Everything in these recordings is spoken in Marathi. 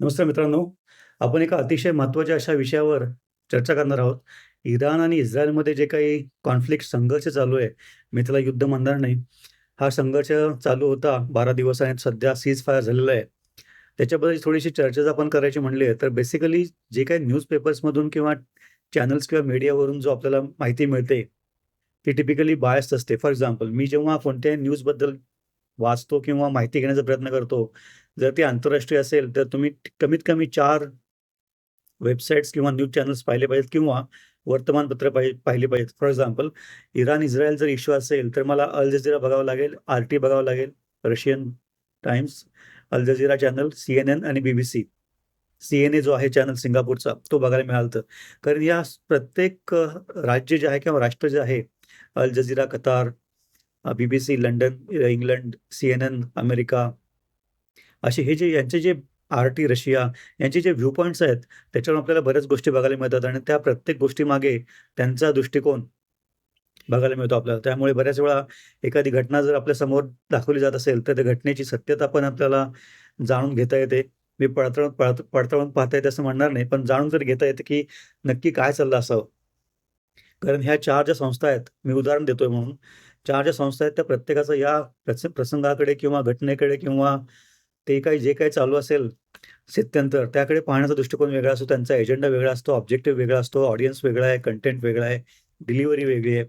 नमस्कार मित्रांनो. आपण एका अतिशय महत्त्वाच्या अशा विषयावर चर्चा करणार आहोत. इराण आणि इस्रायलमध्ये जे काही कॉन्फ्लिक्ट संघर्ष चालू आहे, मी त्याला युद्ध म्हणणार नाही. हा संघर्ष चालू होता 12 दिवस आणि सध्या सीज फायर झालेला आहे. त्याच्याबद्दल थोडीशी चर्चा जर आपण करायची म्हणली तर बेसिकली जे काही न्यूजपेपर्समधून किंवा चॅनल्स किंवा मीडियावरून जो आपल्याला माहिती मिळते, ती टिपिकली बायस्ट असते. फॉर एक्झाम्पल मी जेव्हा कोणत्याही न्यूजबद्दल वाचतो किंवा माहिती घेण्याचा प्रयत्न करतो, जर ती आंतरराष्ट्रीय असेल तर तुम्ही कमीत कमी चार वेबसाईट्स किंवा न्यूज चॅनल्स पाहिले पाहिजेत किंवा वर्तमानपत्र पाहिले पाहिजेत. फॉर एक्झाम्पल इराण-इस्रायल जर इश्यू असेल तर मला अल जझीरा बघावं लागेल, आर-टी बघावं लागेल, Russian Times, Al Jazeera channel, CNN आणि बी-बी-सी. सी-एन-ए जो आहे चॅनल सिंगापूरचा तो बघायला मिळालं तर कारण या प्रत्येक राज्य जे आहे किंवा राष्ट्र जे आहे, Al Jazeera Qatar, BBC BBC London, England, CNN America असे हे जे यांचे जे आर-टी रशिया यांचे जे व्ह्यू पॉईंट्स आहेत, त्याच्यावर आपल्याला बऱ्याच गोष्टी बघायला मिळतात आणि त्या प्रत्येक गोष्टीमागे त्यांचा दृष्टिकोन बघायला मिळतो आपल्याला. त्यामुळे बऱ्याच वेळा एखादी घटना जर आपल्यासमोर दाखवली जात असेल, तर त्या घटनेची सत्यता पण आपल्याला जाणून घेता येते. मी पडताळून पडताळून पाहता येते असं म्हणणार नाही, पण जाणून जर घेता येते, की नक्की काय चाललं असावं. कारण ह्या चार ज्या संस्था आहेत, मी उदाहरण देतोय म्हणून, चार ज्या संस्था आहेत त्या प्रत्येकाचा या प्रसंगाकडे किंवा घटनेकडे किंवा ते काही जे काही चालू असेल स्थित्यंतर त्याकडे पाहण्याचा दृष्टिकोन वेगळा असतो, त्यांचा एजेंडा वेगळा असतो, ऑब्जेक्टिव्ह वेगळा असतो, ऑडियन्स वेगळा आहे, कंटेंट वेगळा आहे, डिलिव्हरी वेगळी आहे.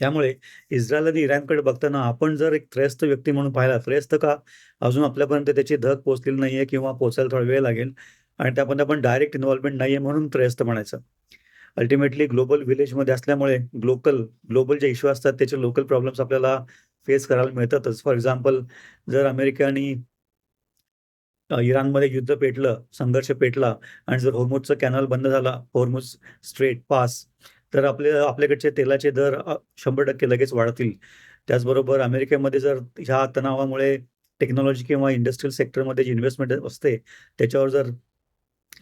त्यामुळे इस्रायल आणि इराणकडे बघताना आपण जर एक त्रयस्थ व्यक्ती म्हणून पाहिला, त्रयस्थ का? अजून आपल्यापर्यंत त्याची धग नाही नाहीये किंवा पोचायला थोडा वेळ लागेल आणि त्यामध्ये आपण डायरेक्ट इन्व्हॉल्वमेंट नाहीये म्हणून त्रयस्थ म्हणायचं. अल्टिमेटली ग्लोबल विलेजमध्ये असल्यामुळे ग्लोकल ग्लोबल जे इश्यू असतात त्याचे लोकल प्रॉब्लेम्स आपल्याला फेस करायला मिळतातच. फॉर एक्झाम्पल जर अमेरिका आणि इराणमध्ये युद्ध पेटलं, संघर्ष पेटला आणि जर होर्मुझचा कॅनल बंद झाला, होर्मुझ स्ट्रेट पास, तर आपले आपल्याकडचे तेलाचे दर शंभर टक्के लगेच वाढतील. त्याचबरोबर अमेरिकेमध्ये जर ह्या तणावामुळे टेक्नॉलॉजी किंवा इंडस्ट्रियल सेक्टरमध्ये जी इन्व्हेस्टमेंट असते, त्याच्यावर जर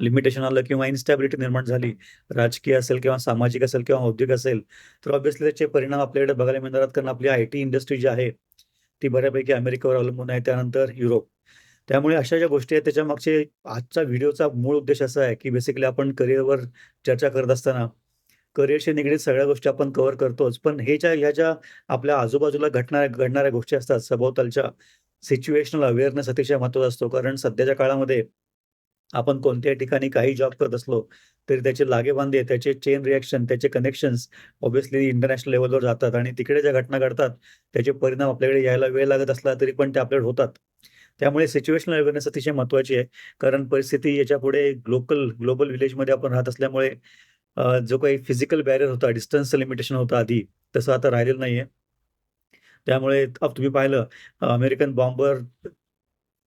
लिमिटेशन आलं किंवा इन्स्टॅबिलिटी निर्माण झाली, राजकीय असेल किंवा सामाजिक असेल किंवा औद्योगिक असेल, तर ऑब्व्हियसली त्याचे परिणाम आपल्याकडे बघायला मिळणार कारण आपली आय-टी इंडस्ट्री जी आहे, ती बऱ्यापैकी अमेरिकेवर अवलंबून आहे. त्यानंतर युरोप. त्यामुळे अशा ज्या गोष्टी आहेत त्याच्यामागचे आजचा व्हिडिओचा मूळ उद्देश असा आहे, की बेसिकली आपण करिअरवर चर्चा करत असताना करिअरशी निगडीत सगळ्या गोष्टी आपण कव्हर करतोच. पण हे ज्या ह्या ज्या आपल्या आजूबाजूला घटणाऱ्या घडणाऱ्या गोष्टी असतात, सभोवतालच्या सिच्युएशनल अवेअरनेस अतिशय महत्त्वाचा असतो. कारण सध्याच्या काळामध्ये आपण कोणत्याही ठिकाणी काही जॉब करत असलो, तरी त्याचे लागेबांधे, त्याचे चेन रिॲक्शन त्याचे कनेक्शन्स ऑब्व्हियसली इंटरनॅशनल लेवलवर जातात आणि तिकडे ज्या घटना घडतात, त्याचे परिणाम आपल्याकडे यायला वेळ लागत असला तरी पण ते आपल्याकडे होतात. त्यामुळे सिच्युएशनल अवेअरनेस अतिशय महत्वाची आहे. कारण परिस्थिती याच्यापुढे लोकल ग्लोबल विलेजमध्ये आपण राहत असल्यामुळे जो काही फिजिकल बॅरियर होता, डिस्टन्सचं लिमिटेशन होतं आधी, तसं आता राहिलेलं नाहीये. त्यामुळे अब तुम्ही पाहिलं अमेरिकन बॉम्बर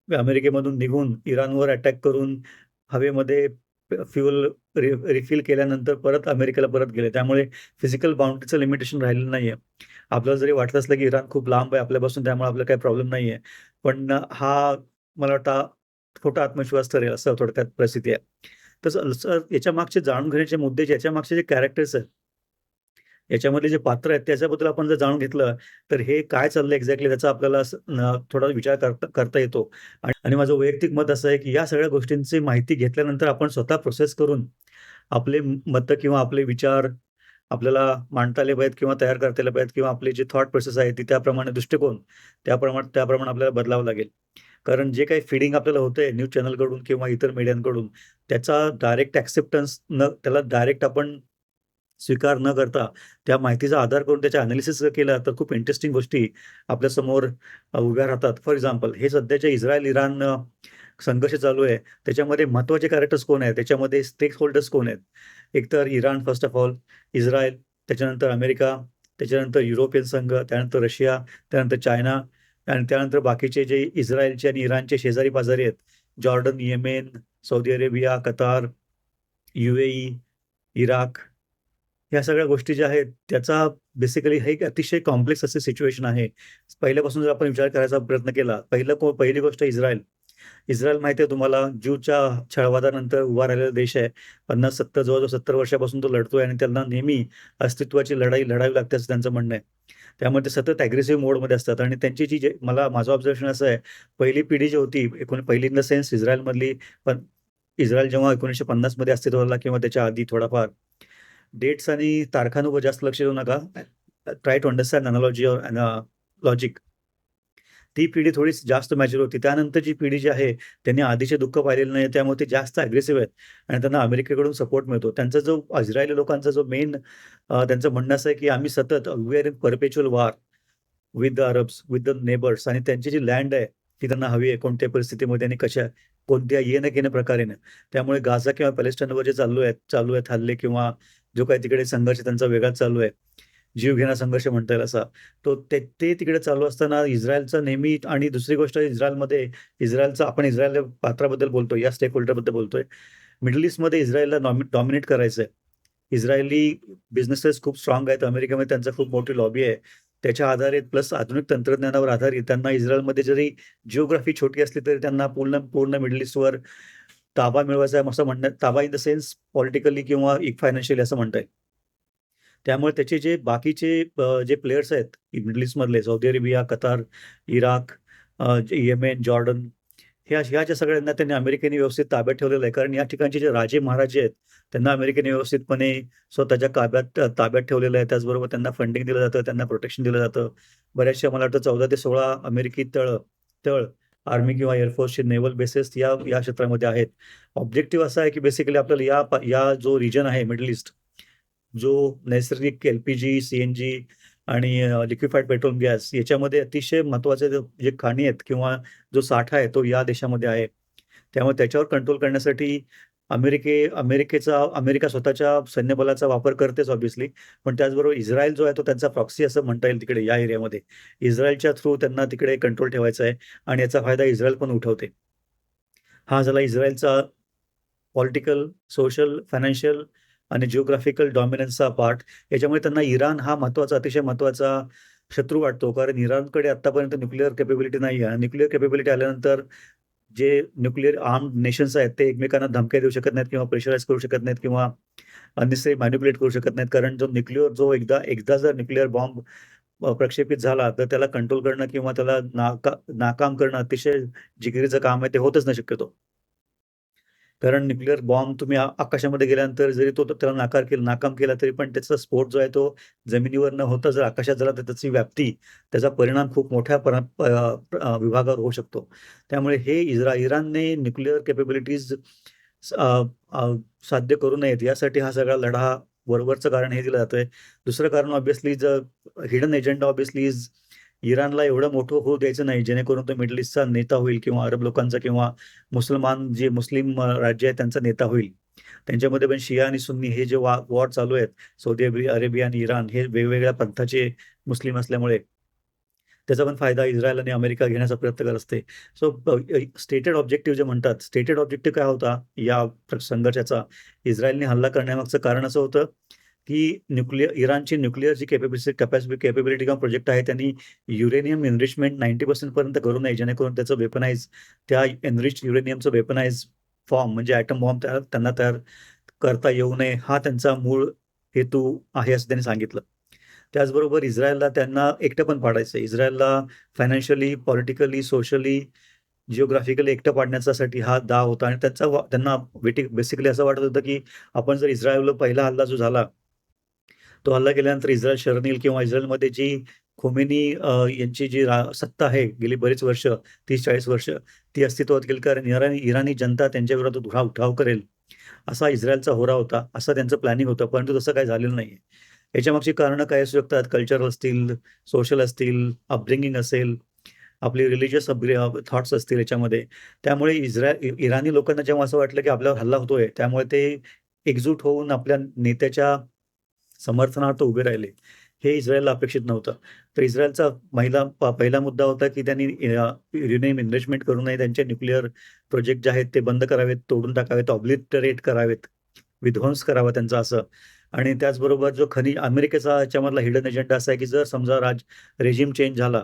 अमेरिकेमधून निघून इराणवर अटॅक करून हवेमध्ये फ्युअल रि रिफिल केल्यानंतर परत अमेरिकेला परत गेले. त्यामुळे फिजिकल बाउंड्रीचं लिमिटेशन राहिलेलं नाहीये. आपल्याला जरी वाटत असलं, की इराण खूप लांब आहे आपल्यापासून त्यामुळे आपल्याला काही प्रॉब्लेम नाहीये. पण हा मला वाटतं छोटा खोटा आत्मविश्वास ठरेल असं थोडक्यात प्रसिद्धी आहे. तसं सर याच्यामागचे जाणून घेण्याचे मुद्दे याच्यामागचे जे कॅरेक्टर्स आहेत, याच्यामधले जे पात्र आहेत त्याच्याबद्दल आपण जर जाणून घेतलं, तर हे काय चाललंय एक्झॅक्टली त्याचा आपल्याला थोडा विचार करता करता येतो. आणि आणि माझं वैयक्तिक मत असं आहे, की या सगळ्या गोष्टींची माहिती घेतल्यानंतर आपण स्वतः प्रोसेस करून आपले मतं किंवा आपले विचार आपल्याला मांडता आले पाहिजेत किंवा तयार करता आले पाहिजेत किंवा आपली जे थॉट प्रोसेस आहे ती त्याप्रमाणे दृष्टिकोन त्याप्रमाणे त्याप्रमाणे आपल्याला बदलावं लागेल. कारण जे काही फीडिंग आपल्याला होतंय न्यूज चॅनलकडून किंवा इतर मीडियांकडून त्याचा डायरेक्ट ऍक्सेप्टन्स न त्याला डायरेक्ट आपण स्वीकार न करता त्या माहितीचा आधार करून त्याच्या अनालिसिस जर केला, तर खूप इंटरेस्टिंग गोष्टी आपल्यासमोर उभ्या राहतात. फॉर एक्झाम्पल हे सध्याच्या इस्रायल-इराण संघर्ष चालू आहे. त्याच्यामध्ये महत्त्वाचे कॅरेक्टर्स कोण आहेत? त्याच्यामध्ये स्टेक होल्डर्स कोण आहेत? एकतर Iran first of all, Israel, त्याच्यानंतर अमेरिका, त्याच्यानंतर युरोपियन संघ, त्यानंतर रशिया, त्यानंतर चायना आणि त्यानंतर बाकीचे जे इस्रायलचे आणि इराणचे शेजारी-पाजारी आहेत. Jordan, Yemen, Saudi Arabia, Qatar, U A Iraq ह्या सगळ्या गोष्टी ज्या आहेत त्याचा बेसिकली हे एक अतिशय कॉम्प्लेक्स असे सिच्युएशन आहे. पहिल्यापासून जर आपण विचार करायचा प्रयत्न केला, पहिलं को पहिली गोष्ट इस्रायल. इस्रायल माहिती आहे तुम्हाला ज्यूच्या छळवादानंतर उभा राहिलेला देश आहे. 50-70 जवळ-जवळ 70 वर्षापासून तो लढतोय आणि त्यांना नेहमी अस्तित्वाची लढाई लढावी लागते असं त्यांचं म्हणणं आहे. त्यामुळे ते सतत अग्रेसिव्ह मोडमध्ये असतात आणि त्यांची जी जे मला माझं ऑब्झर्वेशन असं आहे, पहिली पिढी जी होती एकूण पहिली इन द सेन्स इस्रायलमधली पण इस्रायल जेव्हा 1950 मध्ये अस्तित्वाला आला किंवा त्याच्या आधी थोडाफार डेट्स आणि तारखांवर जास्त लक्ष देऊ नका. Try to understand analogy or logic. ती पिढी थोडी जास्त मॅच्युअर होती. त्यानंतरची पिढी जी आहे, त्यांनी आधीचे दुःख पाहिलेलं नाही. त्यामुळे ते जास्त अग्रेसिव्ह आहेत आणि त्यांना अमेरिकेकडून सपोर्ट मिळतो. त्यांचा जो इस्रायली लोकांचा जो मेन त्यांचं म्हणणं असं आहे, की आम्ही सतत we are in perpetual war with the Arabs, with the neighbours आणि त्यांची जी लँड आहे, ती त्यांना हवी आहे कोणत्या परिस्थितीमध्ये आणि कशा कोणत्या येणं घेणं प्रकारेनं. त्यामुळे गाझा किंवा पॅलेस्टाईनवर जे चालू आहेत चालू आहेत हल्ले किंवा जो काही तिकडे संघर्ष त्यांचा वेगळाच चालू आहे. जीव घेणा संघर्ष म्हणता येईल असा. तो ते ते तिकडे चालू असताना इस्रायलचा नेहमी आणि दुसरी गोष्ट इस्रायलमध्ये इस्रायलचा आपण इस्रायल पात्राबद्दल बोलतो या स्टेक होल्डरबद्दल बोलतोय. मिडल ईस्टमध्ये इस्रायलला नॉमि डॉमिनेट करायचं आहे. इस्रायली बिझनेसेस खूप स्ट्राँग आहेत. अमेरिकेमध्ये त्यांचा खूप मोठी लॉबी आहे. त्याच्या आधारित प्लस आधुनिक तंत्रज्ञानावर आधारित त्यांना इस्रायलमध्ये जरी जिओग्राफी छोटी असली तरी त्यांना पूर्ण पूर्ण मिडल ईस्टवर ताबा मिळवायचा आहे असं म्हणणं ताबा इन द सेन्स पॉलिटिकली किंवा फायनान्शियली असं म्हणता येईल. त्यामुळे त्याचे जे बाकीचे जे प्लेयर्स आहेत middle ईस्टमधले Saudi Arabia, Qatar, Iraq, Yemen, Jordan ह्या ह्या ज्या सगळ्यांना त्यांनी अमेरिकेने व्यवस्थित ताब्यात ठेवलेलं आहे. कारण या ठिकाणचे जे राजे महाराजे आहेत, त्यांना अमेरिकेने व्यवस्थितपणे स्वतःच्या ताब्यात ताब्यात ठेवलेलं आहे. त्याचबरोबर त्यांना फंडिंग दिलं जातं, त्यांना प्रोटेक्शन दिलं जातं. बऱ्याचशा मला वाटतं 14 ते 16 अमेरिकी तळ तळ आर्मी किंवा एअरफोर्सचे नेव्हल बेसेस या या क्षेत्रामध्ये आहेत. ऑब्जेक्टिव्ह असा आहे, की बेसिकली आपल्याला या या जो रिजन आहे मिडल ईस्ट, जो नैसर्गिक एल-पी-जी, सी-एन-जी आणि लिक्विफाईड पेट्रोलियम गॅस याच्यामध्ये अतिशय महत्त्वाचे जे खाणी आहेत किंवा जो साठा आहे तो या देशामध्ये आहे. त्यामुळे त्याच्यावर कंट्रोल करण्यासाठी अमेरिके अमेरिकेचा अमेरिका स्वतःच्या सैन्यबलाचा वापर करतेच ऑब्व्हियसली. पण त्याचबरोबर इस्रायल जो आहे तो त्यांचा प्रॉक्सी असं म्हणता येईल तिकडे या एरियामध्ये. इस्रायलच्या थ्रू त्यांना तिकडे कंट्रोल ठेवायचा आहे आणि याचा फायदा इस्रायल पण उठवते. हा झाला इस्रायलचा पॉलिटिकल, सोशल, फायनान्शियल आणि जिओग्राफिकल डॉमिनन्सचा पार्ट. याच्यामुळे त्यांना इराण हा महत्त्वाचा, अतिशय महत्त्वाचा शत्रू वाटतो. कारण इराणकडे आत्तापर्यंत न्यूक्लिअर कॅपेबिलिटी नाही आहे. न्यूक्लिअर कॅपेबिलिटी आल्यानंतर जे न्यूक्लिअर आर्म नेशन्स आहेत, ते एकमेकांना धमक्या देऊ शकत नाहीत किंवा प्रेशराईज करू शकत नाहीत किंवा अनिसे मॅनिप्युलेट करू शकत नाहीत. कारण जो न्यूक्लिअर जो एकदा एकदा जर न्यूक्लिअर बॉम्ब प्रक्षेपित झाला, तर त्याला कंट्रोल करणं किंवा त्याला नाका नाकाम करणं अतिशय जिगिरीचं काम आहे. ते होतच नाही शक्यतो. कारण न्यूक्लिअर बॉम्ब तुम्ही आकाशामध्ये गेल्यानंतर जरी तो त्याला नाकार केला नाकाम केला तरी पण त्याचा स्फोट जो आहे तो जमिनीवर न होता जर आकाशात झाला तर त्याची व्याप्ती, त्याचा परिणाम खूप मोठ्या विभागावर होऊ शकतो. त्यामुळे हे इस्रा इराणने न्यूक्लिअर कॅपेबिलिटीज साध्य करू नयेत यासाठी हा सगळा लढा वरवरचं कारण हे दिलं जातंय. दुसरं कारण ऑब्विसली ज हिडन एजेंडा ऑब्विसली इज इराणला एवढं मोठं होऊ द्यायचं नाही, जेणेकरून तो मिडल ईस्टचा नेता होईल किंवा अरब लोकांचा किंवा मुसलमान जे मुस्लिम राज्य आहे त्यांचा नेता होईल. त्यांच्यामध्ये पण शिया आणि सुन्नी हे जे वा वॉर चालू आहेत, सौदी अरेबिया अरेबिया आणि इराण हे वेगवेगळ्या पंथाचे मुस्लिम असल्यामुळे त्याचा पण फायदा इस्रायल आणि अमेरिका घेण्याचा प्रयत्न करत असते. सो स्टेटेड ऑब्जेक्टिव्ह जे म्हणतात, स्टेटेड ऑब्जेक्टिव्ह काय होता या संघर्षाचा? इस्रायलने हल्ला करण्यामागचं कारण असं होतं, की न्यूक्लिअर इराणची न्यूक्लिअरची कॅपॅबिलिटी कॅपॅसिटी कॅपेबिलिटी किंवा प्रोजेक्ट आहे त्यांनी युरेनियम एनरिचमेंट 90% पर्यंत करू नये, जेणेकरून त्याचं वेपनाइज त्या एनरिच युरेनियमचं वेपनाइज फॉर्म म्हणजे आयटम बॉम्ब त्यांना तयार करता येऊ नये, हा त्यांचा मूळ हेतू आहे असं त्यांनी सांगितलं. त्याचबरोबर इस्रायलला त्यांना एकटं पण पाडायचं आहे. इस्रायलला फायनान्शियली, पॉलिटिकली, सोशली, जिओग्राफिकली एकटं पाडण्यासाठी हा दाव होता आणि त्यांचा त्यांना बेसिकली असं वाटत होतं, की आपण जर इस्रायलला पहिला हल्ला जो झाला, तो हल्ला केल्यानंतर इस्रायल शरण येईल किंवा इस्रायलमध्ये जी खोमेनी यांची जी रा सत्ता आहे गेली बरीच वर्ष 30-40 वर्ष ती अस्तित्वात गेली कारण इराणी इराणी जनता त्यांच्या विरोधात उठाव उठाव करेल, असा इस्रायलचा होरा होता. असं त्यांचं प्लॅनिंग होतं. परंतु तसं काही झालेलं नाहीये. याच्यामागची कारणं काय असू शकतात? कल्चरल असतील, सोशल असतील, अपब्रिंगिंग असेल, आपली रिलिजियस थॉट्स असतील याच्यामध्ये. त्यामुळे इस्रायल इराणी लोकांना जेव्हा असं वाटलं, की आपल्यावर हल्ला होतोय, त्यामुळे ते एकजूट होऊन आपल्या नेत्याच्या समर्थनार्थ उभे राहिले. हे इस्रायलला अपेक्षित नव्हतं. तर इस्रायलचा महिला पहिला मुद्दा होता, की त्यांनी युनियम युरेनियम एनरिचमेंट करू नये. त्यांचे न्यूक्लिअर प्रोजेक्ट जे आहेत ते बंद करावेत, तोडून टाकावेत, ऑब्लिटरेट करावेत, विध्वंस करावा त्यांचा असं. आणि त्याचबरोबर जो खनिज अमेरिकेचा याच्यामधला हिडन एजेंडा असा आहे, की जर समजा राज रेझिम चेंज झाला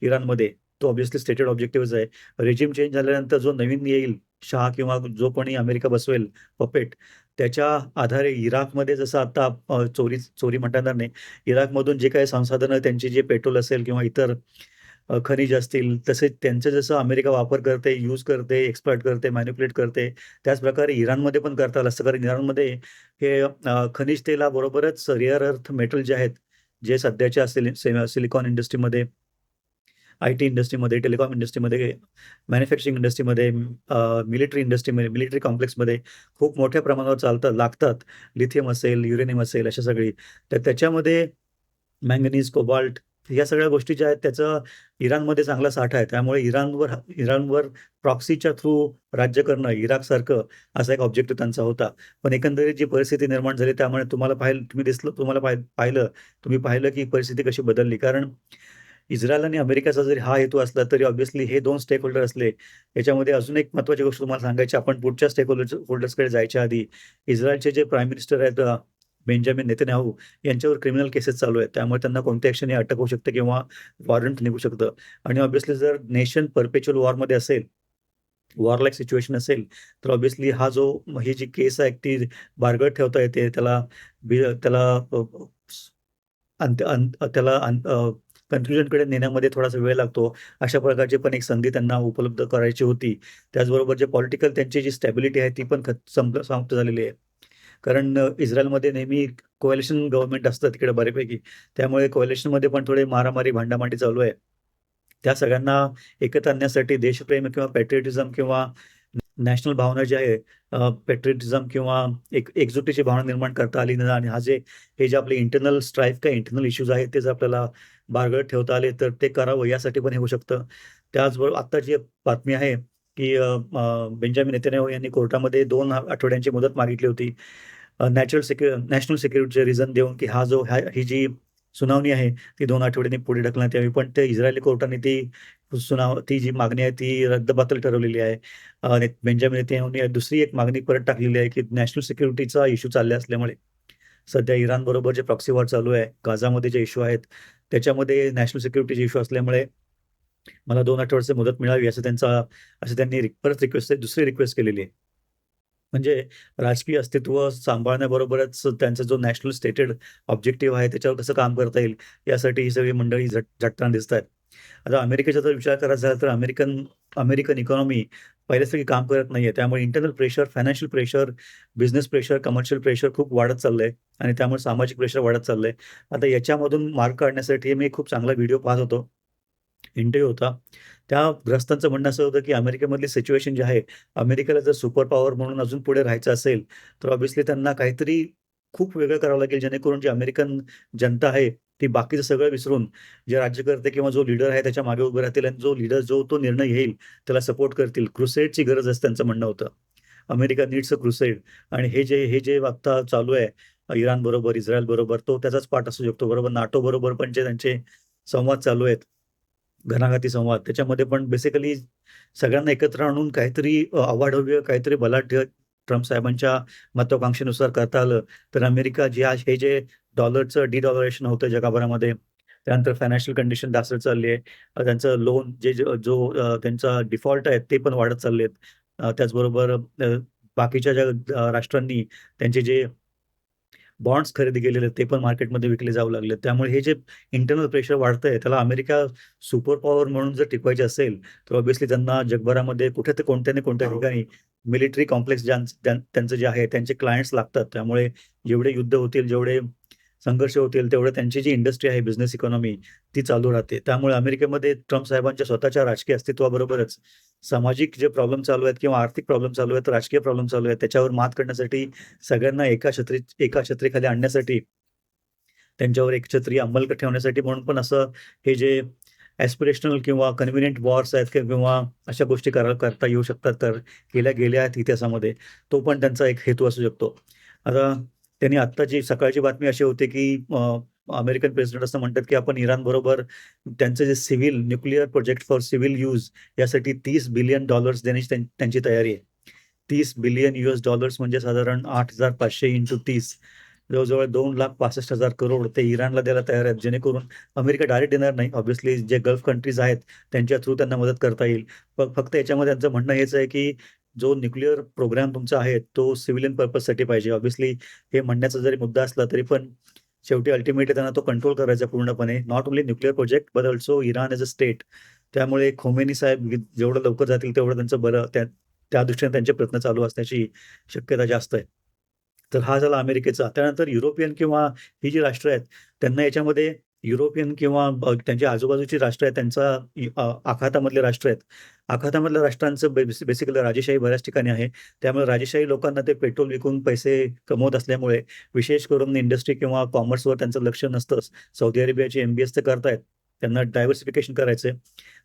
इराणमध्ये, तो ऑब्व्हियसली स्टेटेड ऑब्जेक्टिव्हच आहे. रेजिम चेंज झाल्यानंतर जो नवीन येईल शाह किंवा जो कोणी अमेरिका बसवेल पपेट, त्याच्या आधारे इराकमध्ये जसं आता चोरी चोरी म्हणता येणार नाही. इराकमधून जे काही संसाधनं त्यांची जे पेट्रोल असेल किंवा इतर खनिज असतील, तसेच त्यांचं जसं अमेरिका वापर करते, यूज करते, एक्सपर्ट करते, मॅन्युपुलेट करते, त्याचप्रकारे इराणमध्ये पण करता आलं असतं. कारण इराणमध्ये हे खनिज तेलाबरोबरच रेअर अर्थ मेटल जे आहेत, जे सध्याच्या सिलि सिलिकॉन इंडस्ट्रीमध्ये, आय-टी इंडस्ट्रीमध्ये, टेलिकॉम इंडस्ट्रीमध्ये, मॅन्युफॅक्चरिंग इंडस्ट्रीमध्ये, मिलिटरी इंडस्ट्रीमध्ये, मिलिटरी कॉम्प्लेक्समध्ये खूप मोठ्या प्रमाणावर चालतात लागतात. लिथियम असेल, युरेनियम असेल अशा सगळी. तर त्याच्यामध्ये मॅंगनीज, कोबाल्ट या सगळ्या गोष्टी ज्या आहेत त्याचा इराणमध्ये चांगला साठा आहे. त्यामुळे इराणवर इराणवर प्रॉक्सीच्या थ्रू राज्य करणं इराकसारखं असा एक ऑब्जेक्टिव्ह त्यांचा होता. पण एकंदरीत जी परिस्थिती निर्माण झाली त्यामुळे तुम्हाला पाहिलं तुम्ही दिसलं तुम्हाला पाहि पाहिलं तुम्ही पाहिलं की परिस्थिती कशी बदलली. कारण इस्रायल आणि अमेरिकेचा जरी हा हेतू असला तरी ऑब्व्हियसली हे दोन स्टेक होल्डर असले. याच्यामध्ये अजून एक महत्त्वाची गोष्ट तुम्हाला सांगायची आपण पुढच्या स्टेक होल्डर्स होल्डर्सकडे जायच्या आधी इस्रायलचे जे प्राईम मिनिस्टर आहेत बेंजामिन नेतन्याहू यांच्यावर क्रिमिनल केसेस चालू आहेत. त्यामुळे त्यांना कोणत्या ॲक्शनने अटक होऊ शकते किंवा वॉरंट निघू शकतं आणि ऑब्व्हियसली जर नेशन परपेच्युअल वॉरमध्ये असेल, वॉरलाईक सिच्युएशन असेल, तर ऑब्व्हियसली हा जो ही जी केस आहे ती बारगळ ठेवता येते. त्याला त्याला अंत त्याला कन्फ्युजनकडे नेण्यामध्ये थोडासा वेळ लागतो. अशा प्रकारची पण एक संधी त्यांना उपलब्ध करायची होती. त्याचबरोबर जे पॉलिटिकल त्यांची जी स्टॅबिलिटी आहे ती पण ख संप समाप्त झालेली आहे. कारण इस्रायलमध्ये नेहमी कोएलिशन गव्हर्नमेंट असतं तिकडे बऱ्यापैकी. त्यामुळे कोएलिशनमध्ये पण थोडे मारामारी, भांडामांडी चालू आहे. त्या सगळ्यांना एकत्र आणण्यासाठी देशप्रेम किंवा पॅट्रियटिझम किंवा नॅशनल भावना जी आहे पेट्रिटिझम किंवा एक एकजुटीची भावना निर्माण करता आली नाही आणि हा जे हे जे आपले इंटरनल स्ट्राईफ किंवा इंटरनल इश्यूज आहेत ते जर आपल्याला बारगळत ठेवता आले तर ते करावं यासाठी पण हे होऊ शकतं. त्याचबरोबर आत्ता जी बातमी आहे की बेंजामिन नेतन्याहू यांनी कोर्टामध्ये दोन आठवड्यांची मुदत मागितली होती. नॅचरल सिक्यु नॅशनल सिक्युरिटीचे रिझन देऊन की हा जो ह्या ही जी सुनावणी आहे ती दोन आठवड्यांनी पुढे ढकलण्यात यावी. पण ते इस्रायली कोर्टाने ती सुनाव ती जी मागणी आहे ती रद्दबातल ठरवलेली आहे. अ, बेंजामिन नेतन्याहूंनी दुसरी एक मागणी परत टाकलेली आहे की नॅशनल सिक्युरिटीचा इश्यू चालला असल्यामुळे सध्या इराणबरोबर जे प्रॉक्सी वॉर चालू आहे, गाझामध्ये जे इश्यू आहेत, त्याच्यामध्ये नॅशनल सिक्युरिटीचे इश्यू असल्यामुळे मला दोन आठवड्याची मुदत मिळावी असं त्यांचा असं त्यांनी परत रिक्वेस्ट दुसरी रिक्वेस्ट केलेली आहे. म्हणजे राजकीय अस्तित्व सांभाळण्याबरोबरच त्यांचा जो नॅशनल स्टेटेड ऑब्जेक्टिव्ह आहे त्याच्यावर कसं काम करता येईल यासाठी ही सगळी मंडळी झट झटताना आहेत आता अमेरिकेचा जर विचार करायचा झाला तर अमेरिकन अमेरिकन इकॉनॉमी पहिल्यासारखी काम करत नाहीये. त्यामुळे internal pressure, financial pressure, business pressure, commercial pressure खूप वाढत चाललंय आणि त्यामुळे सामाजिक प्रेशर वाढत चाललंय. आता याच्यामधून मार्ग काढण्यासाठी मी खूप चांगला व्हिडिओ पाहत होतो. इंटरव्ह्यू होता. त्या ग्रस्तांचं म्हणणं असं होतं की अमेरिकेमधली सिच्युएशन जी आहे, अमेरिकेला जर सुपर पॉवर म्हणून अजून पुढे राहायचं असेल, तर ऑब्व्हियसली त्यांना काहीतरी खूप वेगळं करावं लागेल जेणेकरून जी अमेरिकन जनता आहे, ती बाकीचं सगळं विसरून जे राज्यकर्ते किंवा जो लीडर आहे त्याच्यामागे उभे राहतील आणि जो लीडर जो तो निर्णय घेईल त्याला सपोर्ट करतील. क्रुसेडची गरज असं त्यांचं म्हणणं होतं. अमेरिका नीड्स अ क्रुसेड आणि हे जे हे जे आता चालू आहे इराण बरोबर, इस्रायल बरोबर तो त्याचाच पाठ असू शकतो. बरोबर नाटो बरोबर पण जे त्यांचे संवाद चालू आहेत. घणाघाती संवाद त्याच्यामध्ये पण बेसिकली सगळ्यांना एकत्र आणून काहीतरी अवाढव्य काहीतरी बलाढ्य ट्रम्प साहेबांच्या महत्वाकांक्षेनुसार करता आलं, तर अमेरिका जे आज हे जे डॉलरचं डी डॉलरेशन होतं जगभरामध्ये, त्यानंतर फायनान्शियल कंडिशन ढासळत चालली आहे. त्यांचं लोन जे जो त्यांचा डिफॉल्ट आहे ते पण वाढत चालले आहेत. त्याचबरोबर बाकीच्या ज्या राष्ट्रांनी त्यांचे जे बॉन्ड्स खरेदी केलेले ते पण मार्केटमध्ये विकले जाऊ लागले. त्यामुळे हे जे इंटरनल प्रेशर वाढतंय, त्याला अमेरिका सुपर पॉवर म्हणून जर टिकवायची असेल, तर ऑब्व्हियसली त्यांना जगभरामध्ये कुठे ते कोणत्या ना कोणत्या ठिकाणी मिलिटरी कॉम्प्लेक्स त्यांचं जे आहे त्यांचे क्लायंट्स लागतात. त्यामुळे जेवढे युद्ध होतील, जेवढे संघर्ष होतील, तेवढं त्यांची जी इंडस्ट्री आहे बिझनेस इकॉनॉमी ती चालू राहते. त्यामुळे अमेरिकेमध्ये ट्रम्प साहेबांच्या स्वतःच्या राजकीय अस्तित्वाबरोबरच सामाजिक जे प्रॉब्लेम चालू आहेत किंवा आर्थिक प्रॉब्लेम चालू आहेत, राजकीय प्रॉब्लेम चालू आहेत, त्याच्यावर मात करण्यासाठी सगळ्यांना एका छत्री एका छत्रीखाली आणण्यासाठी त्यांच्यावर एकछत्री अंमल ठेवण्यासाठी म्हणून पण असं हे जे ॲस्पिरेशनल किंवा कन्व्हिनियंट वॉर्स आहेत किंवा अशा गोष्टी करा करता येऊ शकतात, तर केल्या गेल्या आहेत इतिहासामध्ये. तो पण त्यांचा एक हेतू असू शकतो. आता त्यांनी आत्ताची सकाळची बातमी अशी होती की अमेरिकन प्रेसिडेंट असं म्हणतात की आपण इराण बरोबर त्यांचं जे civil nuclear project for civil use यासाठी तीस बिलियन डॉलर्स देण्याची त्यांची तयारी आहे. तीस बिलियन युएस डॉलर्स म्हणजे साधारण 8,500 × 30 जवळ-जवळ 2,65,000 करोड ते इराणला द्यायला तयार आहेत. जेणेकरून अमेरिका डायरेक्ट देणार नाही. ऑब्व्हियसली जे गल्फ कंट्रीज आहेत त्यांच्या थ्रू त्यांना मदत करता येईल. फक्त याच्यामध्ये त्यांचं म्हणणं हेच आहे, की जो न्यूक्लिअर प्रोग्राम तुमचा आहे तो सिव्हिलियन पर्पजसाठी पाहिजे. ऑब्व्हियसली हे म्हणण्याचा जरी मुद्दा असला तरी पण शेवटी अल्टिमेटली त्यांना तो कंट्रोल करायचा पूर्णपणे. Not only nuclear project but also Iran as a state. त्यामुळे खोमेनी साहेब जेवढं लवकर जातील तेवढं त्यांचं बरं. त्या त्या दृष्टीने त्यांचे प्रयत्न चालू असण्याची शक्यता जास्त आहे. तर हा झाला अमेरिकेचा. त्यानंतर युरोपियन किंवा ही जी राष्ट्र आहेत त्यांना याच्यामध्ये युरोपियन किंवा ब त्यांच्या आजूबाजूची राष्ट्र आहेत त्यांचा इ अ, आखातामधले राष्ट्र आहेत. आखातामधल्या राष्ट्रांचं बेस बेसिकली राजेशाही बऱ्याच ठिकाणी आहे. त्यामुळे राजेशाही लोकांना ते पेट्रोल विकून पैसे कमवत असल्यामुळे विशेष करून इंडस्ट्री किंवा कॉमर्सवर त्यांचं लक्ष नसतंच. सौदी अरेबियाचे एम-बी-एस तर करतायत. त्यांना डायव्हर्सिफिकेशन करायचंय.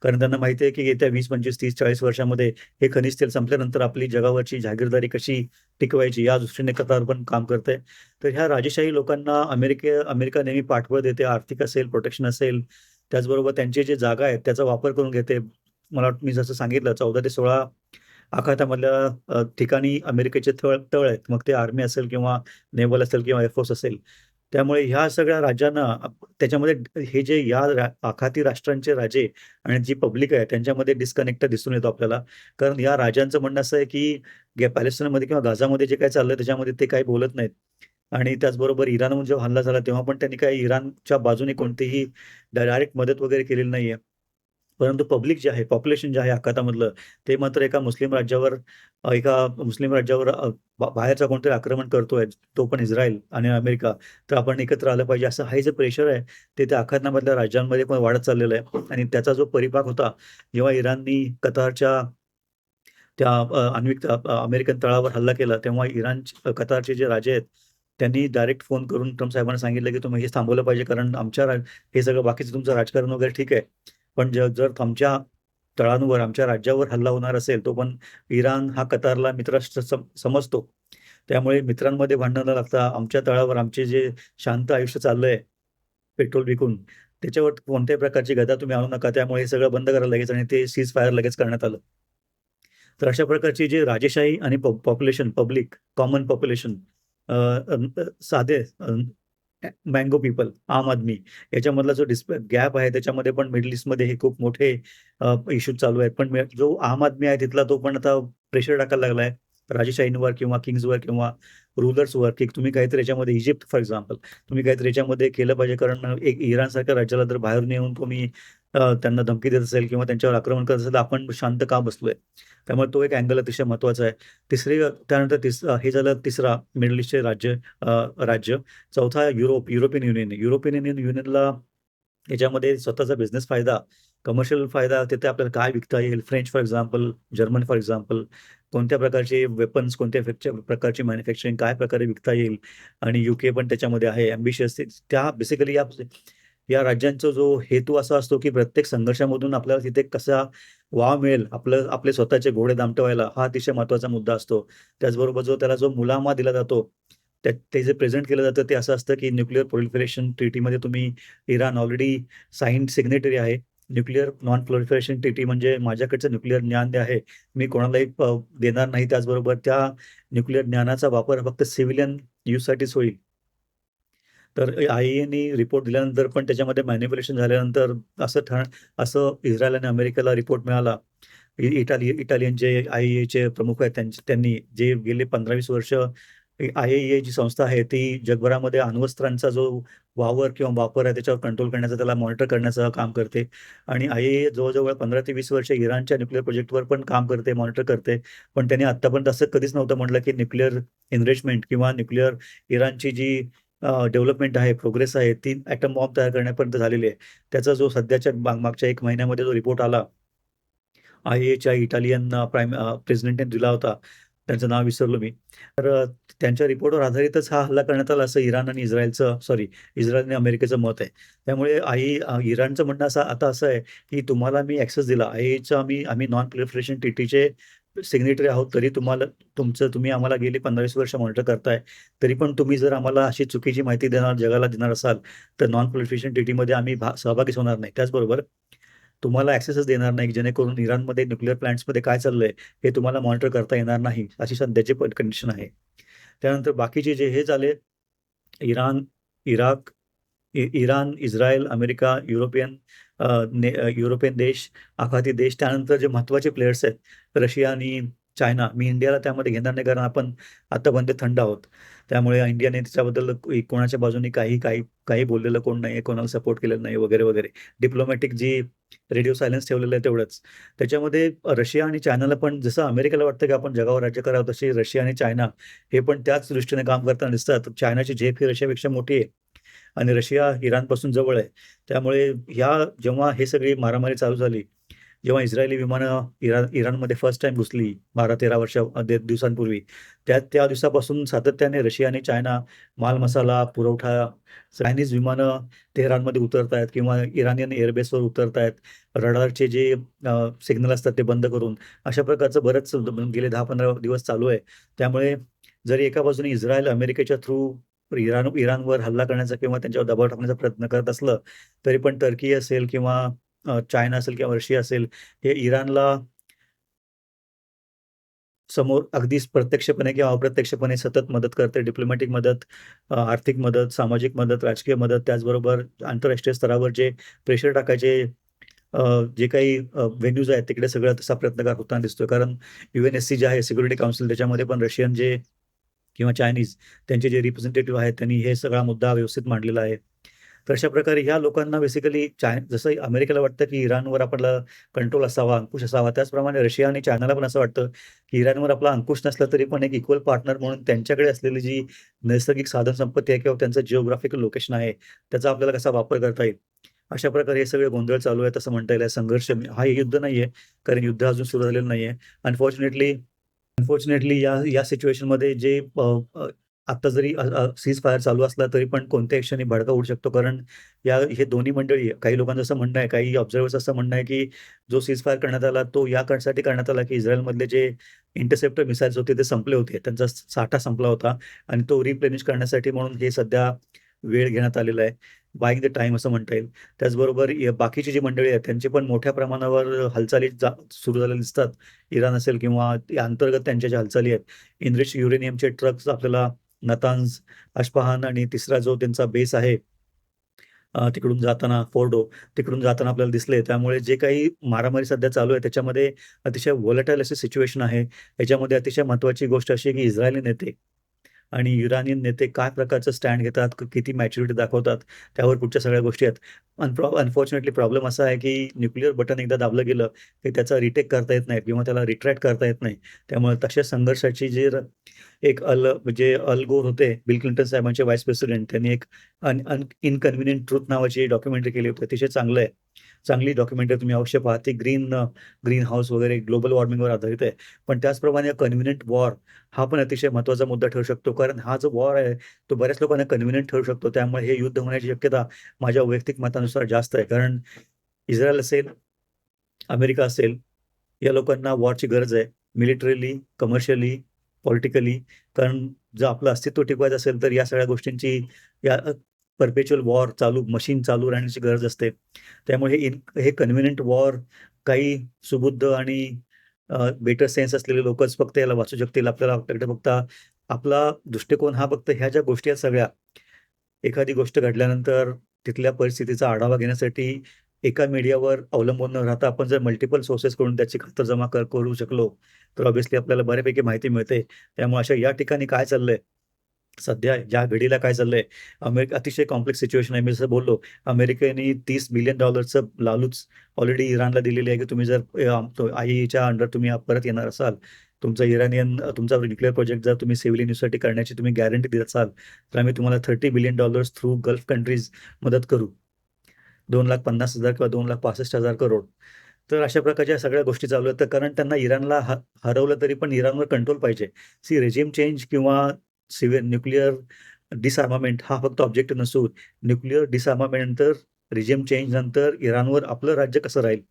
कारण त्यांना माहिती आहे, की येत्या 20, 25, 30, 40 वर्षामध्ये हे खनिज तेल संपल्यानंतर आपली जगावरची जागीरदारी कशी टिकवायची या दृष्टीने कतार पण काम करते तर ह्या राजेशाही लोकांना अमेरिके अमेरिका नेहमी पाठबळ देते. आर्थिक असेल, प्रोटेक्शन असेल, त्याचबरोबर त्यांचे जे जागा आहेत त्याचा वापर करून घेते. मला वाटतं मी जसं सांगितलं 14 ते 16 आखातामधल्या ठिकाणी अमेरिकेचे तळ तळ आहेत. मग ते आर्मी असेल किंवा नेव्हल असेल किंवा एअरफोर्स असेल. त्यामुळे ह्या सगळ्या राज्यांना त्याच्यामध्ये हे जे या रा आखाती राष्ट्रांचे राजे आणि जी पब्लिक आहे त्यांच्यामध्ये डिस्कनेक्ट दिसून येतो आपल्याला. कारण या राजांचं म्हणणं असं आहे, की पॅलेस्टाईनमध्ये किंवा गाझामध्ये जे काय चाललंय त्याच्यामध्ये ते काही बोलत नाहीत. आणि त्याचबरोबर इराणहून जेव्हा हल्ला झाला तेव्हा पण त्यांनी काही इराणच्या बाजूने कोणतीही डायरेक्ट मदत वगैरे केलेली नाहीये. परंतु पब्लिक जे आहे, पॉप्युलेशन जे आहे आखातामधलं ते मात्र एका मुस्लिम राज्यावर एका मुस्लिम राज्यावर बाहेरचा कोणतरी आक्रमण करतोय, तो पण इस्रायल आणि अमेरिका. तर आपण एकत्र आलं पाहिजे असं हे जे प्रेशर आहे ते त्या आखातामधल्या राज्यांमध्ये पण वाढत चाललेलं आहे. आणि त्याचा जो परिपाक होता जेव्हा इराणनी कतारच्या त्या आण्विक अमेरिकन तळावर हल्ला केला तेव्हा इराण कतारचे जे राजे आहेत त्यांनी डायरेक्ट फोन करून ट्रम्प साहेबांना सांगितलं, की तुम्ही हे थांबवलं पाहिजे कारण आमच्या हे सगळं बाकीचं तुमचं राजकारण वगैरे ठीक आहे. पण जर आमच्या तळांवर, आमच्या राज्यावर हल्ला होणार असेल तो पण इराण हा कतारला मित्र सम समजतो. त्यामुळे मित्रांमध्ये भांडणं न लागता आमच्या तळावर आमचे जे शांत आयुष्य चाललंय पेट्रोल विकून त्याच्यावर कोणत्याही प्रकारची गदा तुम्ही आणू नका. त्यामुळे हे सगळं बंद करायला लगेच आणि ते सीज फायर लगेच करण्यात आलं. तर अशा प्रकारची जे राजेशाही आणि पॉ पॉप्युलेशन, पब्लिक, कॉमन पॉप्युलेशन साधे मँगो पीपल, आम आदमी याच्यामधला जो डिस्प गॅप आहे त्याच्यामध्ये पण मिडल ईस्टमध्ये हे खूप मोठे इश्यू इश्यूज चालू आहेत. पण जो आम आदमी आहे तिथला तो पण आता प्रेशर टाकायला लागलाय राजेशाहींवर किंवा किंग्सवर किंवा रुलर्सवर की तुम्ही काहीतरी याच्यामध्ये इजिप्त फॉर एक्झाम्पल तुम्ही काहीतरी याच्यामध्ये केलं पाहिजे. कारण एक इराणसारख्या राज्याला जर बाहेरून येऊन तुम्ही त्यांना धमकी देत असेल किंवा त्यांच्यावर आक्रमण करत असेल तर आपण शांत का बसलोय? त्यामुळे तो एक अँगल अतिशय महत्त्वाचा आहे. तिसरी त्यानंतर तिस हे झालं तिसरा मिडल ईस्टचे राज्य राज्य. चौथा Europe, European Union. European Union युनियनला याच्यामध्ये स्वतःचा बिझनेस फायदा, कमर्शियल फायदा तिथे आपल्याला काय विकता येईल? French for example, German for example कोणत्या प्रकारचे वेपन्स, कोणत्या प्रकारची मॅन्युफॅक्चरिंग काय प्रकारे विकता येईल? आणि युके पण त्याच्यामध्ये आहे एम्बिशियस त्या बेसिकली या या राज्यांचा जो हेतू असा असतो, की प्रत्येक संघर्षामधून आपल्याला तिथे कसा वाव मिळेल, आपलं आपले स्वतःचे घोडे दामटवायला हा अतिशय महत्त्वाचा मुद्दा असतो. त्याचबरोबर जो त्याला जो मुलामा दिला जातो, त्या ते जे प्रेझेंट केलं जातं ते असं असतं, की न्यूक्लिअर प्रोलिफरेशन ट्रिटीमध्ये तुम्ही इराण ऑलरेडी साईन सिग्नेटरी आहे. Nuclear non proliferation T T म्हणजे माझ्याकडचं न्यूक्लिअर ज्ञान जे आहे मी कोणालाही देणार नाही. त्याचबरोबर त्या न्यूक्लिअर ज्ञानाचा वापर फक्त सिव्हिलियन युजसाठीच होईल. तर आय-ए-ईनी रिपोर्ट दिल्यानंतर पण त्याच्यामध्ये मॅन्युप्युलेशन झाल्यानंतर असं ठ असं इस्रायल आणि अमेरिकेला रिपोर्ट मिळाला. इटाली इटालियन जे आय एचे प्रमुख आहेत त्यांचे त्यांनी जे गेले 15-20 वर्ष आय ए जी संस्था आहे ती जगभरामध्ये अण्वस्त्रांचा जो वावर किंवा वापर आहे त्याच्यावर कंट्रोल करण्याचा, त्याला मॉनिटर करण्याचं काम करते. आणि आय ए जवळजवळ पंधरा ते वीस वर्ष इराणच्या न्यूक्लिअर प्रोजेक्टवर पण काम करते, मॉनिटर करते. पण त्यांनी आतापर्यंत असं कधीच नव्हतं म्हटलं, की न्यूक्लिअर एनरिचमेंट किंवा न्यूक्लिअर इराणची जी डेव्हलपमेंट आहे, प्रोग्रेस आहे ती ॲटम बॉम्ब तयार करण्यापर्यंत झालेली आहे. त्याचा जो सध्याच्या मागच्या एक महिन्यामध्ये जो रिपोर्ट आला आय एच्या इटालियन प्राईम प्रेसिडेंटने दिला होता. त्यांचं नाव विसरलो मी. तर त्यांच्या रिपोर्टवर आधारितच हा हल्ला करण्यात आला असं इराण आणि इस्रायलचं सॉरी इस्रायल आणि अमेरिकेचं मत आहे. त्यामुळे आई इराणचं म्हणणं असं आता असं आहे, की तुम्हाला मी ॲक्सेस दिला. आईचा आम्ही आम्ही नॉन प्रिफरेशन टी टीचे सिग्नेटरी आहोत. तरी तुम्हाला तुमचं तुम्ही आम्हाला गेली 15-20 वर्ष मॉनिटर करताय. तरी पण तुम्ही जर आम्हाला अशी चुकीची माहिती देणार जगाला देणार असाल, तर नॉन प्रिफरेशन टी टीमध्ये आम्ही भा सहभागीच होणार नाही. त्याचबरोबर तुम्हाला ॲक्सेसच देणार नाही, जेणेकरून इराणमध्ये न्यूक्लिअर प्लांट्समध्ये काय चाललंय हे तुम्हाला मॉनिटर करता येणार नाही. अशी सध्याची पण कंडिशन आहे. त्यानंतर बाकीचे जे हे झाले इराण, इराक, इ इराण, इस्रायल, अमेरिका, युरोपियन ने युरोपियन देश, आखाती देश, त्यानंतर जे महत्त्वाचे प्लेयर्स आहेत, रशिया आणि चायना. मी इंडियाला त्यामध्ये घेणार नाही, कारण आपण आतापर्यंत थंड आहोत. त्यामुळे इंडियाने त्याच्याबद्दल कोणाच्या बाजूने काही काही काही बोललेलं कोण नाही, कोणाला सपोर्ट केलेलं नाही वगैरे, वगैरे. डिप्लोमॅटिक जी रेडिओ सायलेन्स ठेवलेलं आहे तेवढंच. त्याच्यामध्ये रशिया आणि चायनाला पण जसं अमेरिकेला वाटतं, की आपण जगावर राज्य करावं, तशी रशिया आणि चायना हे पण त्याच दृष्टीने काम करताना दिसतात. चायनाची झेप ही रशियापेक्षा मोठी आहे आणि रशिया इराणपासून जवळ आहे. त्यामुळे ह्या जेव्हा हे सगळी मारामारी चालू झाली, जेव्हा इस्रायली विमानं इराण इराणमध्ये फर्स्ट टाइम घुसली 12-13 वर्ष दे दिवसांपूर्वी, त्या त्या दिवसापासून सातत्याने रशिया आणि चायना माल-मसाला, पुरवठा, चायनीज विमानं तेहरानमध्ये उतरत आहेत किंवा इराणियन एअरबेसवर उतरत आहेत रडारचे जे सिग्नल असतात ते बंद करून. अशा प्रकारचं बरंच गेले 10-15 दिवस चालू आहे. त्यामुळे जरी एका बाजूने इस्रायल अमेरिकेच्या थ्रू इराण इराणवर हल्ला करण्याचा किंवा त्यांच्यावर दबाव टाकण्याचा प्रयत्न करत असलं, तरी पण टर्की असेल किंवा चायना असेल किंवा रशिया असेल, हे इराणला समोर अगदीच प्रत्यक्षपणे किंवा अप्रत्यक्षपणे सतत मदत करते. डिप्लोमॅटिक मदत, आर्थिक मदत, सामाजिक मदत, राजकीय मदत, त्याचबरोबर आंतरराष्ट्रीय स्तरावर जे प्रेशर टाकायचे जे काही व्हेन्यूज आहेत, तिकडे सगळं तसा प्रयत्नकार होताना दिसतोय. कारण यूएनएससी जे आहे, सिक्युरिटी काउन्सिल, त्याच्यामध्ये पण रशियन जे किंवा चायनीज त्यांचे जे रिप्रेझेंटेटिव्ह आहेत, त्यांनी हे सगळा मुद्दा व्यवस्थित मांडलेला आहे. तर अशा प्रकारे ह्या लोकांना बेसिकली चाय जसं अमेरिकेला वाटतं, की इराणवर आपला कंट्रोल असावा, अंकुश असावा, त्याचप्रमाणे रशिया आणि चायनाला पण असं वाटतं, की इराणवर आपला अंकुश नसला तरी पण एक इक्वल पार्टनर म्हणून त्यांच्याकडे असलेली जी नैसर्गिक साधनसंपत्ती आहे किंवा त्यांचं जिओग्राफिकल लोकेशन आहे, त्याचा आपल्याला कसा वापर करता येईल. अशा प्रकारे हे सगळे गोंधळ चालू आहेत असं म्हणता येईल. संघर्ष हा युद्ध नाहीये, कारण युद्ध अजून सुरू झालेलं नाहीये. अनफॉर्च्युनेटली अनफॉर्च्युनेटली या या सिच्युएशनमध्ये जे आत्ता आता जरी सीज फायर चालू असला, तरी पण कोणत्या क्षणी भडका उडू शकतो. कारण या हे दोन्ही मंडळी काही लोकांचं असं म्हणणं आहे, काही ऑब्झर्व्हर्स असं म्हणणं आहे, की जो सीज फायर करण्यात आला, तो या कारणासाठी करण्यात आला, की इस्रायलमधले जे इंटरसेप्टर मिसाईल्स होते, ते संपले होते. त्यांचा साठा संपला होता आणि तो रिप्लेनिश करण्यासाठी म्हणून हे सध्या वेळ घेण्यात आलेला आहे. बाईक द टाईम असं म्हणता येईल. त्याचबरोबर य बाकीची जी मंडळी आहेत, त्यांची पण मोठ्या प्रमाणावर हालचाली जा सुरू झालेल्या दिसतात. इराण असेल किंवा अंतर्गत त्यांच्या ज्या हालचाली आहेत. इंद्रिश युरेनियमचे ट्रक्स आपल्याला नतांज, अस्फहान आणि तिसरा जो त्यांचा बेस आहे तिकडून जाताना फोर्डो, तिकडून जाताना आपल्याला दिसले. त्यामुळे जे काही मारामारी सध्या चालू आहे, त्याच्यामध्ये अतिशय व्होलटाईल अशी सिच्युएशन आहे. याच्यामध्ये अतिशय महत्वाची गोष्ट अशी की इस्रायली नेते आणि युरानियन नेते काय प्रकारचं स्टँड घेतात, किती मॅच्युरिटी दाखवतात, त्यावर पुढच्या सगळ्या गोष्टी आहेत. अनप्रॉ अनफॉर्च्युनेटली प्रॉब्लेम असा आहे, की न्यूक्लिअर बटन एकदा दाबलं गेलं, की त्याचा रिटेक करता येत नाही किंवा त्याला रिट्रॅक्ट करता येत नाही. त्यामुळे तशा संघर्षाची जे एक अल म्हणजे अल गोर होते, बिल क्लिंटन साहेबांचे व्हाईस प्रेसिडेंट, त्यांनी एक अन अन इनकन्व्हिनियंट ट्रूथ नावाची डॉक्युमेंटरी केली होती. अतिशय चांगलं आहे. चांगली डॉक्युमेंटरी तुम्ही अवश्य पाहा ती ग्रीन ग्रीन हाऊस वगैरे ग्लोबल वॉर्मिंगवर आधारित आहे. पण त्याचप्रमाणे कन्व्हिनियंट वॉर हा पण अतिशय महत्त्वाचा मुद्दा ठरू शकतो. कारण हा जो वॉर आहे, तो बऱ्याच लोकांना कन्व्हिनियंट ठरू शकतो. त्यामुळे हे युद्ध होण्याची शक्यता माझ्या वैयक्तिक मतानुसार जास्त आहे. कारण इस्रायल असेल, अमेरिका असेल, या लोकांना वॉरची गरज आहे. Militarily, commercially, politically. कारण जर आपलं अस्तित्व टिकवायचं असेल, तर या सगळ्या गोष्टींची या परपेच्युअल वॉर चालू मशीन चालू राहण्याची गरज असते. त्यामुळे हे इन हे कन्व्हिनियंट वॉर काही सुबुद्ध आणि बेटर सेन्स असलेले लोकच फक्त याला वाचू शकतील. आपल्याला आपल्याकडे फक्त आपला दृष्टिकोन हा फक्त ह्या ज्या गोष्टी आहेत सगळ्या, एखादी गोष्ट घडल्यानंतर तिथल्या परिस्थितीचा आढावा घेण्यासाठी एका मीडियावर अवलंबून न राहता आपण जर मल्टिपल सोर्सेस करून त्याची खातरजमा कर करू शकलो, तर ऑब्व्हियसली आपल्याला बऱ्यापैकी माहिती मिळते. त्यामुळे अशा या ठिकाणी काय चाललंय, सध्या या घडीला काय चाललंय, अमेरिका अतिशय कॉम्प्लेक्स सिच्युएशन आहे. मी जसं बोललो, अमेरिकेने तीस बिलियन डॉलरचं लालूच ऑलरेडी इराणला दिलेली आहे, की तुम्ही जर आईच्या अंडर तुम्ही परत येणार असाल, तुमचा इराणियन तुमचा न्यूक्लिअर प्रोजेक्ट जर तुम्ही सिव्हिल युनिव्हर्सिटी करण्याची तुम्ही गॅरंटी देत असाल, तर आम्ही तुम्हाला thirty billion dollars through Gulf countries मदत करू. 2,50,000 किंवा 2,65,000 करोड. तर अशा प्रकारच्या सगळ्या गोष्टी चालू आहेत. तर कारण त्यांना इराणला ह हरवलं तरी पण इराणवर कंट्रोल पाहिजे. सी रेजिम चेंज किंवा सिव्हिल न्यूक्लिअर डिसआर्मामेंट हा फक्त ऑब्जेक्टिव्ह नसून न्यूक्लिअर डिसआर्मामेंट नंतर रिजिम चेंज नंतर इराणवर आपलं राज्य कसं राहील,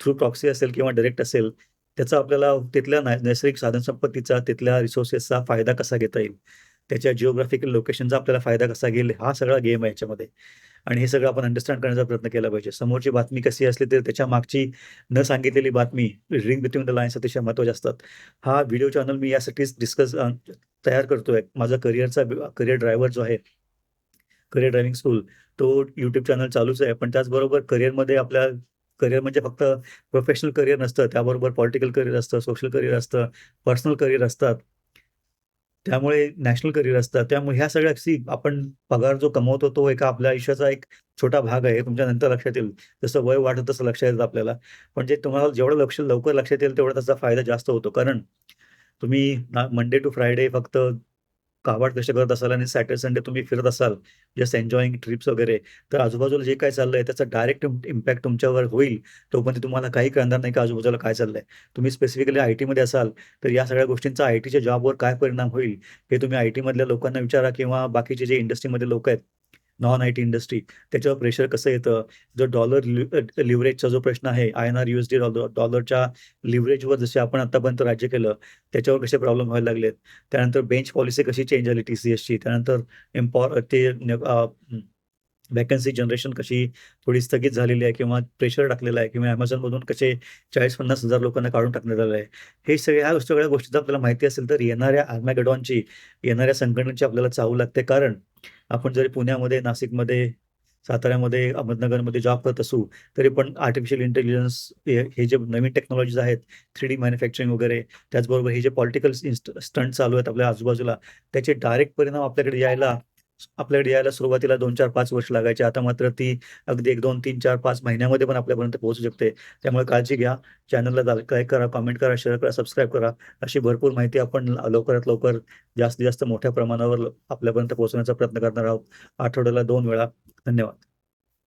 थ्रू प्रॉक्सी असेल किंवा डायरेक्ट असेल, त्याचा आपल्याला तिथल्या नै नैसर्गिक साधनसंपत्तीचा, तिथल्या रिसोर्सेसचा फायदा कसा घेता येईल, त्याच्या जिओग्राफिकल लोकेशनचा आपल्याला फायदा कसा घेईल, हा सगळा गेम आहे याच्यामध्ये. आणि हे सगळं आपण अंडरस्टँड करण्याचा प्रयत्न केला पाहिजे. समोरची बातमी कशी असली तरी त्याच्या मागची न सांगितलेली बातमी, रिंग बिटवीन द लाईन्स अतिशय महत्त्वाच्या असतात. हा व्हिडिओ चॅनल मी यासाठीच डिस्कस तयार करतोय. माझा करिअरचा करिअर ड्रायव्हर जो आहे, करिअर ड्रायव्हिंग स्कूल तो यूट्यूब चॅनल चालूच आहे. पण त्याचबरोबर करिअरमध्ये आपल्या करियर म्हणजे फक्त प्रोफेशनल करियर नसतं. त्याबरोबर पॉलिटिकल करिअर असतं, सोशल करियर असतं, पर्सनल करिअर असतात. त्यामुळे नॅशनल करिअर असतात. त्यामुळे ह्या सगळ्या सी आपण पगार जो कमवतो तो एका आपल्या आयुष्याचा एक छोटा भाग आहे. तुमच्या नंतर लक्षात येईल. जसं वय वाढत तसं लक्षात येतं आपल्याला. पण जे तुम्हाला जेवढं लक्ष लवकर लक्षात येईल तेवढा त्याचा फायदा जास्त होतो. कारण तुम्ही मंडे टू फ्रायडे फक्त काबाड कष्ट करत असाल आणि सॅटर्डे संडे तुम्ही फिरत असाल, जस्ट एन्जॉईंग ट्रिप्स वगैरे, तर आजूबाजूला जे काय चाललंय त्याचा डायरेक्ट इम्पॅक्ट तुमच्यावर होईल. तोपर्यंत तुम्हाला काही कळणार नाही की आजूबाजूला काय चाललंय. तुम्ही स्पेसिफिकली आय-टीमध्ये असाल, तर या सगळ्या गोष्टींचा आय-टीच्या जॉबवर काय परिणाम होईल, हे तुम्ही आय-टीमधल्या लोकांना विचारा किंवा बाकीचे जे इंडस्ट्रीमध्ये लोक आहेत, नॉन आय-टी इंडस्ट्री, त्याच्यावर प्रेशर कसं येतं. जो डॉलर लिव्हरेजचा जो प्रश्न आहे, आय-एन-आर, यूएसडी डॉलर डॉलरच्या लिव्हरेजवर जसे आपण आतापर्यंत राज्य केलं, त्याच्यावर कसे प्रॉब्लेम व्हायला लागलेत. त्यानंतर बेंच पॉलिसी कशी चेंज झाली टी-सी-एसची. त्यानंतर इम्पॉर ते वॅकन्सी जनरेशन कशी थोडी स्थगित झालेली आहे किंवा प्रेशर टाकलेलं आहे किंवा ॲमेझॉनमधून कसे चाळीस पन्नास हजार लोकांना काढून टाकण्यात आलं आहे. हे सगळ्या ह्या सगळ्या गोष्टी जर आपल्याला माहिती असेल, तर येणाऱ्या आर्मॅगडॉनची येणाऱ्या संघटनेची आपल्याला चावू लागते. कारण आपण जरी पुण्यामध्ये, नाशिकमध्ये, साताऱ्यामध्ये, अहमदनगरमध्ये जॉब करत असू, तरी पण आर्टिफिशियल इंटेलिजन्स हे हे जे नवीन टेक्नॉलॉजीज आहेत, थ्री डी मॅन्युफॅक्चरिंग वगैरे, त्याचबरोबर हे जे पॉलिटिकल इन्स्ट स्टंट चालू आहेत आपल्या आजूबाजूला, त्याचे डायरेक्ट परिणाम आपल्याकडे यायला आपल्याकडे यायला सुरुवातीला 2, 4, 5 वर्ष लागायची. आता मात्र ती अगदी 1, 2, 3, 4, 5 महिन्यामध्ये पण आपल्यापर्यंत पोहोचू शकते. त्यामुळे काळजी घ्या. चॅनलला लाईक करा, कमेंट करा, शेअर करा, सबस्क्राईब करा. अशी भरपूर माहिती आपण लवकरात लवकर जास्तीत जास्त मोठ्या प्रमाणावर आपल्यापर्यंत पोहोचवण्याचा प्रयत्न करणार आहोत. आठवड्याला दोन वेळा. धन्यवाद.